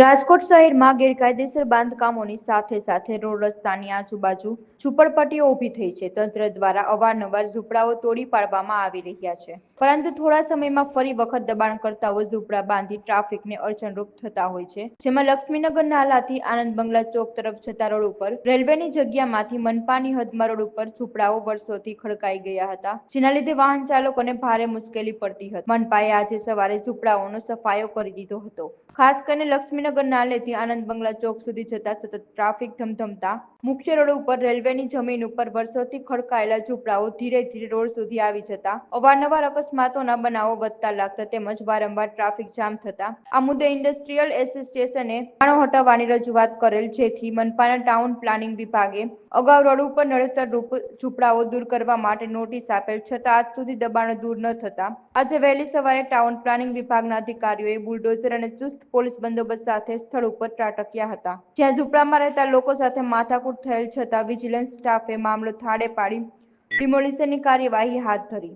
રાજકોટ શહેરમાં ગેરકાયદેસર બાંધકામોની સાથે સાથે રોડ રસ્તાની આજુબાજુ ઝૂંપડપટ્ટીઓ ઊભી થઈ છે. તંત્ર દ્વારા અવારનવાર ઝૂંપડાઓ તોડી પાડવામાં આવી રહ્યા છે. પરંતુ થોડા સમયમાં ફરી વખત દબાણકર્તાઓ ઝૂંપડા બાંધી ટ્રાફિકને અડચણરૂપ થતા હોય છે. જેમાં લક્ષ્મીનગર નાલાથી આનંદ બંગલા ચોક તરફ જતા રોડ ઉપર, રેલવેની જગ્યામાંથી મનપાની હદમાં રોડ ઉપર ઝૂંપડાઓ વર્ષોથી ખડકાઈ ગયા હતા, જેના લીધે વાહન ચાલકોને ભારે મુશ્કેલી પડતી હતી. મનપાએ આજે સવારે ઝૂંપડાઓનો સફાયો કરી દીધો હતો. ખાસ કરીને લક્ષ્મીનગર નાલેથી આનંદ બંગલા ચોક સુધી જતા સતત ટ્રાફિક ધમધમતા. મુખ્ય રોડ ઉપર રેલવેની જમીન ઉપર વર્ષોથી ખડકાયેલા ઝૂંપડાઓ ધીરે ધીરે રોડ સુધી આવી જતા. અવારનવાર અકસ્માતોના બનાવો વધતા લાગતા તેમજ વારંવાર ટ્રાફિક જામ થતા. આ મુદ્દે ઇન્ડસ્ટ્રીયલ એસોસિએશને પાણો હટાવવાની રજૂઆત કરેલ જેથી મનપાના ટાઉન પ્લાનિંગ વિભાગે અગાઉ રોડ ઉપર નડતરરૂપ ઝૂંપડાઓ દૂર કરવા માટે નોટિસ આપેલ છતાં આજ સુધી દબાણો દૂર ન થતા. આજે વહેલી સવારે ટાઉન પ્લાનિંગ વિભાગના અધિકારીઓએ બુલડોઝર અને ચુસ્ત પોલીસ બંદોબસ્ત સાથે સ્થળ ઉપર ત્રાટક્યા હતા. જ્યાં ઝૂંપડામાં રહેતા લોકો સાથે માથાકૂટ થયેલ છતાં વિજિલન્સ સ્ટાફે મામલો થાળે પાડી ડિમોલિશનની કાર્યવાહી હાથ ધરી.